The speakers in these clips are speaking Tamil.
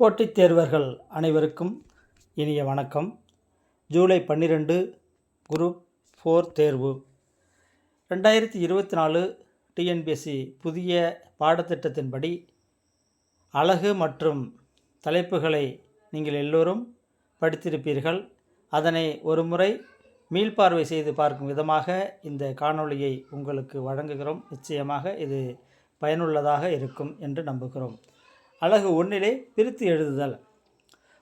போட்டித் தேர்வர்கள் அனைவருக்கும் இனிய வணக்கம். ஜூலை பன்னிரெண்டு குரூப் ஃபோர் தேர்வு. ரெண்டாயிரத்தி இருபத்தி நாலு டிஎன்பிஎஸ்சி புதிய பாடத்திட்டத்தின்படி அழகு மற்றும் தலைப்புகளை நீங்கள் எல்லோரும் படித்திருப்பீர்கள். அதனை ஒரு முறை மீள்பார்வை செய்து பார்க்கும் விதமாக இந்த காணொளியை உங்களுக்கு வழங்குகிறோம். நிச்சயமாக இது பயனுள்ளதாக இருக்கும் என்று நம்புகிறோம். அழகு ஒன்றிலே பிரித்து எழுதுதல்.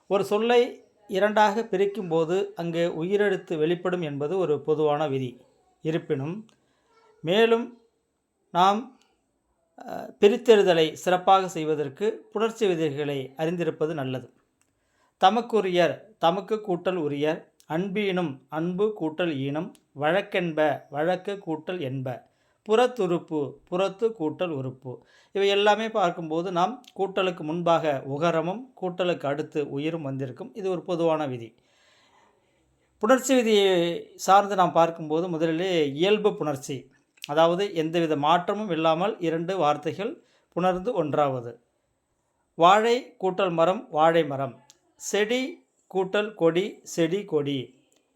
ஒரு சொல்லை இரண்டாக பிரிக்கும்போது அங்கே உயிரெழுத்து வெளிப்படும் என்பது ஒரு பொதுவான விதி. இருப்பினும் மேலும் நாம் பிரித்தெழுதலை சிறப்பாக செய்வதற்கு புணர்ச்சி விதிகளை அறிந்திருப்பது நல்லது. தமக்குரியர் தமக்கு கூட்டல் உரியர் அன்பீனும் அன்பு கூட்டல் ஈனம் வழக்கென்ப வழக்கு கூட்டல் என்ப. புறத்துறுப்பு புறத்து கூட்டல் உறுப்பு. இவை எல்லாமே பார்க்கும்போது நாம் கூட்டலுக்கு முன்பாக உகரமும் கூட்டலுக்கு அடுத்து உயிரும் வந்திருக்கும். இது ஒரு பொதுவான விதி. புணர்ச்சி விதியை சார்ந்து நாம் பார்க்கும்போது முதலிலே இயல்பு புணர்ச்சி அதாவது எந்தவித மாற்றமும் இல்லாமல் இரண்டு வார்த்தைகள் புணர்ந்து ஒன்றாவது. வாழை கூட்டல் மரம் வாழை மரம். செடி கூட்டல் கொடி செடி கொடி.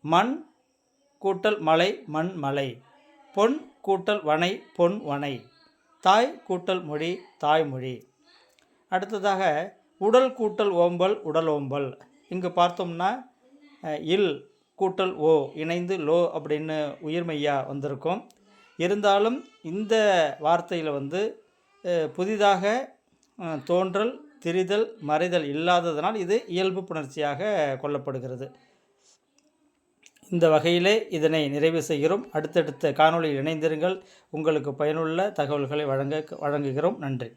மண் கூட்டல் மலை மண் மலை. பொன் கூட்டல் வனை பொன் வனை. தாய் கூட்டல் மொழி தாய்மொழி அடுத்ததாக உடல் கூட்டல் ஓம்பல் உடல் ஓம்பல். இங்கு பார்த்தோம்னா இல் கூட்டல் ஓ இணைந்து லோ அப்படின்னு உயிர்மையா வந்திருக்கும். இருந்தாலும் இந்த வார்த்தையில் வந்து புதிதாக தோன்றல் திரிதல் மறைதல் இல்லாததனால் இது இயல்பு புணர்ச்சியாக கொள்ளப்படுகிறது. இந்த வகையிலே இதனை நிறைவு செய்கிறோம். அடுத்தடுத்த காணொளியில் இணைந்திருங்கள். உங்களுக்கு பயனுள்ள தகவல்களை வழங்க வழங்குகிறோம். நன்றி.